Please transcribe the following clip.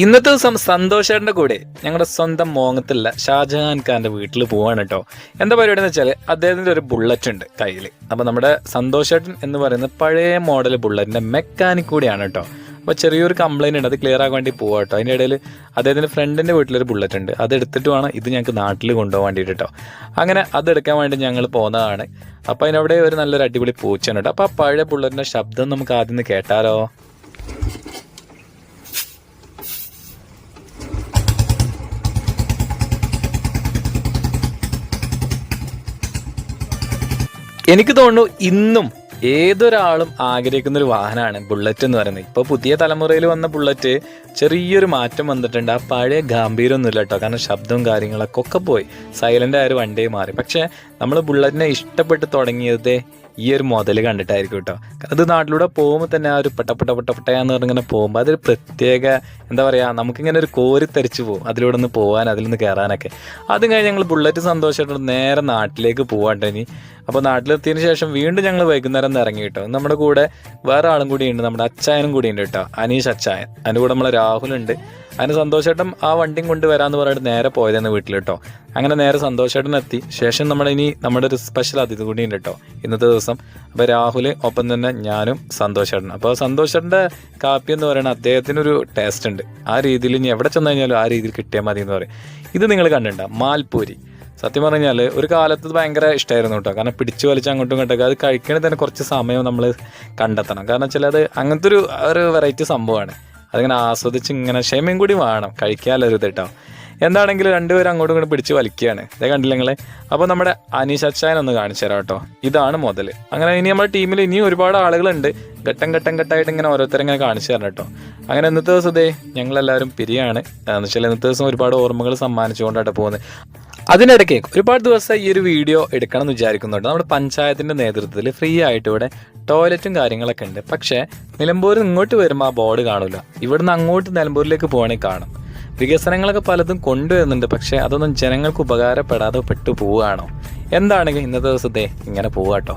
ഇന്നത്തെ ദിവസം സന്തോഷേട്ടന്റെ കൂടെ ഞങ്ങളുടെ സ്വന്തം മോങ്ങത്തുള്ള ഷാജഹാൻ ഖാന്റെ വീട്ടിൽ പോവാണ് കേട്ടോ എന്താ പരിപാടി എന്ന് വെച്ചാൽ അദ്ദേഹത്തിന്റെ ഒരു ബുള്ളറ്റ് ഉണ്ട് കയ്യിൽ അപ്പോൾ നമ്മുടെ സന്തോഷേട്ടൻ എന്ന് പറയുന്ന പഴയ മോഡൽ ബുള്ളറ്റിന്റെ മെക്കാനിക് കൂടിയാണ് കേട്ടോ അപ്പോൾ ചെറിയൊരു കംപ്ലൈന്റ് ഉണ്ട് അത് ക്ലിയർ ആക്കാൻ വേണ്ടി പോവാ കേട്ടോ അതിന്റെ ഇടയിൽ അദ്ദേഹത്തിന്റെ ഫ്രണ്ടിന്റെ വീട്ടിലൊരു ബുള്ളറ്റ് ഉണ്ട്. അത് എടുത്തിട്ട് വേണം ഇത് ഞങ്ങൾക്ക് നാട്ടിൽ കൊണ്ടുപോകാൻ വേണ്ടിയിട്ട് കേട്ടോ അങ്ങനെ അതെടുക്കാൻ വേണ്ടി ഞങ്ങൾ പോകുന്നതാണ് അപ്പോൾ അതിനവിടെ ഒരു നല്ലൊരു അടിപൊളി പൂച്ചയാണ് കേട്ടോ അപ്പോൾ ആ പഴയ ബുള്ളറ്റിന്റെ ശബ്ദം നമുക്ക് ആദ്യം കേട്ടാലോ? എനിക്ക് തോന്നുന്നു ഇന്നും ഏതൊരാളും ആഗ്രഹിക്കുന്ന ഒരു വാഹനമാണ് ബുള്ളറ്റ് എന്ന് പറയുന്നത്. ഇപ്പോൾ പുതിയ തലമുറയിൽ വന്ന ബുള്ളറ്റ് ചെറിയൊരു മാറ്റം വന്നിട്ടുണ്ട്. ആ പഴയ ഗാംഭീര്യമൊന്നുമില്ല കേട്ടോ. കാരണം ശബ്ദവും കാര്യങ്ങളൊക്കെ ഒക്കെ പോയി. സൈലന്റ് ആയ ഒരു വണ്ടി മാറി. പക്ഷെ നമ്മൾ ബുള്ളറ്റിനെ ഇഷ്ടപ്പെട്ട് തുടങ്ങിയത് ഈ ഒരു മുതൽ കണ്ടിട്ടായിരിക്കും കേട്ടോ. അത് നാട്ടിലൂടെ പോകുമ്പോൾ തന്നെ ആ ഒരു പെട്ട പെട്ട പെട്ട പെട്ടയാന്ന് പറഞ്ഞിങ്ങനെ പോകുമ്പോൾ അതൊരു പ്രത്യേക എന്താ പറയുക നമുക്കിങ്ങനെ ഒരു കോരി തെറിച്ച് പോകും അതിലൂടെ ഒന്ന് പോകാൻ അതിൽ നിന്ന് കയറാനൊക്കെ അതും കഴിഞ്ഞ് ഞങ്ങൾ ബുള്ളറ്റ് സന്തോഷമായിട്ട് നേരെ നാട്ടിലേക്ക് പോകാണ്ടി അപ്പോൾ നാട്ടിലെത്തിയതിന് ശേഷം വീണ്ടും ഞങ്ങൾ വൈകുന്നേരം ഇറങ്ങി കേട്ടോ. നമ്മുടെ കൂടെ വേറെ ആളും കൂടി ഉണ്ട്. നമ്മുടെ അച്ചായനും കൂടി ഉണ്ട് കേട്ടോ. അനീഷ് അച്ചായൻ. അതിന്റെ കൂടെ നമ്മളെ രാഹുലുണ്ട് അതിന് സന്തോഷേട്ടൻ ആ വണ്ടിയും കൊണ്ട് വരാമെന്ന് പറഞ്ഞിട്ട് നേരെ പോയതെന്ന് വീട്ടിൽ കേട്ടോ. അങ്ങനെ നേരെ സന്തോഷേട്ടൻ എത്തി. ശേഷം നമ്മൾ ഇനി നമ്മുടെ ഒരു സ്പെഷ്യൽ അതിഥി കൂടി ഉണ്ട് കേട്ടോ. ഇന്നത്തെ ദിവസം. അപ്പോൾ രാഹുൽ ഒപ്പം തന്നെ ഞാനും സന്തോഷേട്ടൻ അപ്പോൾ സന്തോഷേട്ടന്റെ കാപ്പി എന്ന് പറയുന്നത് അദ്ദേഹത്തിനൊരു ടേസ്റ്റ് ഉണ്ട്. ആ രീതിയിൽ ഇനി എവിടെ ചെന്ന് കഴിഞ്ഞാലും ആ രീതിയിൽ കിട്ടിയാൽ മതി എന്ന് പറയും. ഇത് നിങ്ങൾ കണ്ടിട്ടുണ്ടോ? മാൽപൂരി സത്യം പറഞ്ഞാൽ ഒരു കാലത്ത് ഭയങ്കര ഇഷ്ടമായിരുന്നു കേട്ടോ. കാരണം പിടിച്ചു വലിച്ച് അങ്ങോട്ടും ഇങ്ങോട്ടൊക്കെ അത് കഴിക്കണേ തന്നെ കുറച്ച് സമയം നമ്മൾ കണ്ടെത്തണം. കാരണം വെച്ചാൽ അത് അങ്ങനത്തെ ഒരു ഒരു വെറൈറ്റി സംഭവമാണ്. അതിങ്ങനെ ആസ്വദിച്ച് ഇങ്ങനെ ക്ഷമയും കൂടി വേണം കഴിക്കാനുള്ളൊരു ഇത് കേട്ടോ എന്താണെങ്കിലും രണ്ടുപേരും അങ്ങോട്ടും ഇങ്ങോട്ടും പിടിച്ച് വലിക്കുകയാണ്. ഇതേ കണ്ടില്ല നിങ്ങളെ? അപ്പോൾ നമ്മുടെ അനീഷ് അച്ചായൻ ഒന്ന് കാണിച്ചു തരാം കേട്ടോ. ഇതാണ് മുതൽ അങ്ങനെ ഇനി നമ്മുടെ ടീമിൽ ഇനിയും ഒരുപാട് ആളുകളുണ്ട്. ഘട്ടം ഘട്ടം ഘട്ടമായിട്ട് ഇങ്ങനെ ഓരോരുത്തരും ഇങ്ങനെ കാണിച്ചു തരണം കേട്ടോ. അങ്ങനെ ഇന്നത്തെ ദിവസം ഇതേ ഞങ്ങളെല്ലാവരും പിരിയാണ്. എന്ന് വെച്ചാൽ ഇന്നത്തെ ദിവസം ഒരുപാട് ഓർമ്മകൾ സമ്മാനിച്ചുകൊണ്ടാണ് പോകുന്നത്. അതിനിടയ്ക്ക് ഒരുപാട് ദിവസം ഈ ഒരു വീഡിയോ എടുക്കണം എന്ന് വിചാരിക്കുന്നുണ്ട്. നമ്മുടെ പഞ്ചായത്തിന്റെ നേതൃത്വത്തിൽ ഫ്രീ ആയിട്ട് ഇവിടെ ടോയ്ലറ്റും കാര്യങ്ങളൊക്കെ ഉണ്ട്. പക്ഷേ നിലമ്പൂരിൽ ഇങ്ങോട്ട് വരുമ്പോൾ ആ ബോർഡ് കാണില്ല ഇവിടുന്ന് അങ്ങോട്ട് നിലമ്പൂരിലേക്ക് പോകണമെങ്കിൽ കാണും. വികസനങ്ങളൊക്കെ പലതും കൊണ്ടുവരുന്നുണ്ട്. പക്ഷേ അതൊന്നും ജനങ്ങൾക്ക് ഉപകാരപ്പെടാതെ പെട്ടു പോവുകയാണോ എന്താണെങ്കിൽ ഇന്നത്തെ ദിവസത്തെ ഇങ്ങനെ പോവാട്ടോ